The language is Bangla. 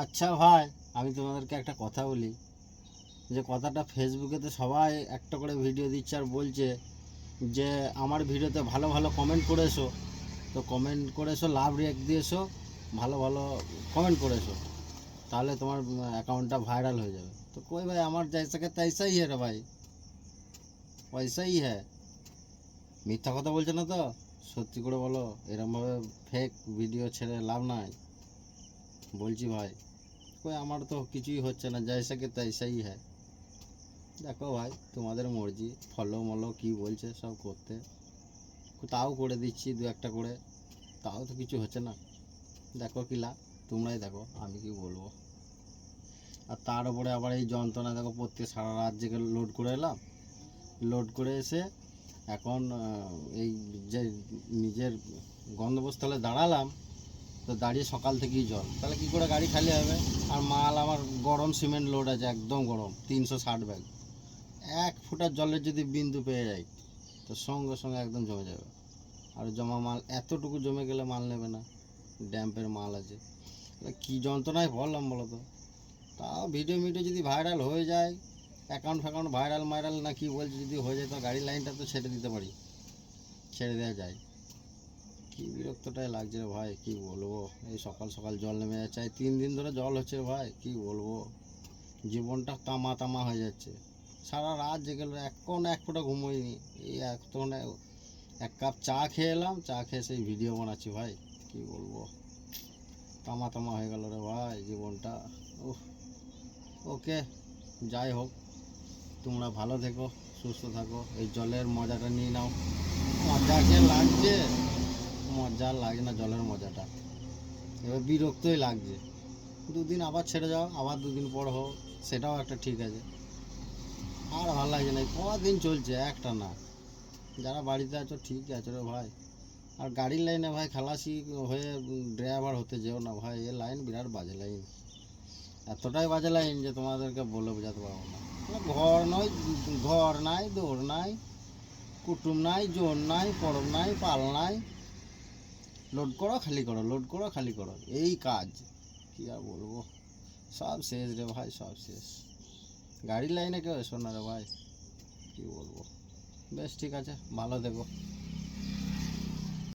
আচ্ছা ভাই, আমি তোমাদেরকে একটা কথা বলি। যে কথাটা ফেসবুকে তো সবাই একটা করে ভিডিও দিচ্ছে আর বলছে যে, আমার ভিডিওতে ভালো ভালো কমেন্ট করেছ। তো কমেন্ট করেছ, লাভ রিয়াক্ট দিয়েছ, ভালো ভালো কমেন্ট করেছ। তাহলে তোমার অ্যাকাউন্টটা ভাইরাল হয়ে যাবে। তো কই ভাই, আমার জैसा তৈসা হি রে ভাই। পয়সাই হ্যাঁ মিথ্যা কথা বলছে না তো? সত্যি করে বলো, এরমভাবে ফেক ভিডিও ছেড়ে লাভ নাই। বলছি ভাই, কই আমার তো কিছুই হচ্ছে না জैसा কে তৈসাই হ্যাঁ। দেখো ভাই, তোমাদের মর্জি ফলো মলো, কি বলছে, সব করতে। তাও করে দিচ্ছি দু একটা করে, তাও তো কিছু হচ্ছে না। দেখো কি লাভ, তোমরাই দেখো, আমি কি বলব। আর তার উপরে আবার এই যন্ত্রণা, দেখো প্রত্যেক সারা রাত জেগে লোড করে এলাম। লোড করে এসে এখন এই যে নিজের গন্তব্যস্থলে দাঁড়ালাম তো দাঁড়িয়ে সকাল থেকেই জল। তাহলে কি করে গাড়ি খালি হবে? আর মাল আমার গরম সিমেন্ট লোড আছে, একদম গরম, তিনশো ষাট ব্যাগ। এক ফুটার জলের যদি বিন্দু পেয়ে যাই তো সঙ্গে সঙ্গে একদম জমে যাবে। আর জমা মাল, এতটুকু জমে গেলে মাল নেবে না। ড্যাম্পের মাল আছে। কী যন্ত্রণায় বললাম বলো তো তাও ভিডিও মিডিও যদি ভাইরাল হয়ে যায় অ্যাকাউন্ট ফ্যাকাউন্ট ভাইরাল মাইরাল না কি বলছে যদি হয়ে যায়, তো গাড়ির লাইনটা তো ছেড়ে দিতে পারি। ছেড়ে দেওয়া যায়। কি বিরক্তটাই লাগছে রে ভাই, কি বলব? এই সকাল সকাল জল নেমে যাচ্ছে। এই তিন দিন ধরে জল হচ্ছে রে ভাই, কি বলব? জীবনটা তামা তামা হয়ে যাচ্ছে। সারা রাত জেগে এখন এক ফোঁটা ঘুমোইনি এই এখন এক কাপ চা খেয়ে এলাম, চা খেয়ে সেই ভিডিও বানাচ্ছি ভাই, কি বলব? তামা তামা হয়ে গেল রে ভাই জীবনটা। উফ, ওকে, যাই হোক, তোমরা ভালো থেকো, সুস্থ থাকো, এই জলের মজাটা নিয়ে নাও। মজা যে লাগছে মজা লাগে না জলের মজাটা। এবার বিরক্তই লাগছে। দুদিন আবার ছেড়ে যাও, আবার দুদিন পর হোক সেটাও একটা ঠিক আছে। আর ভালো লাগছে না কদিন চলছে, একটা না। যারা বাড়িতে আছো, ঠিক আছে রে ভাই। আর গাড়ির লাইনে ভাই খালাসি হয়ে ড্রাইভার হতে যেও না ভাই, এ লাইন বিরাট বাজে লাইন। এতটাই বাজে লাইন যে তোমাদেরকে বলে বোঝাতে পারব না। মানে ঘর নয়, ঘর নাই দৌড় নাই, কুটুম নাই, জোর নাই, পরব নাই, পাল নাই। লোড করো, খালি করো লোড করো, খালি করো। এই কাজ। কী আর বলব? সব শেষ রে ভাই, সব শেষ। গাড়ির লাইনে কেউ এসো না রে ভাই। কী বলব? বেশ, ঠিক আছে, ভালো দেখো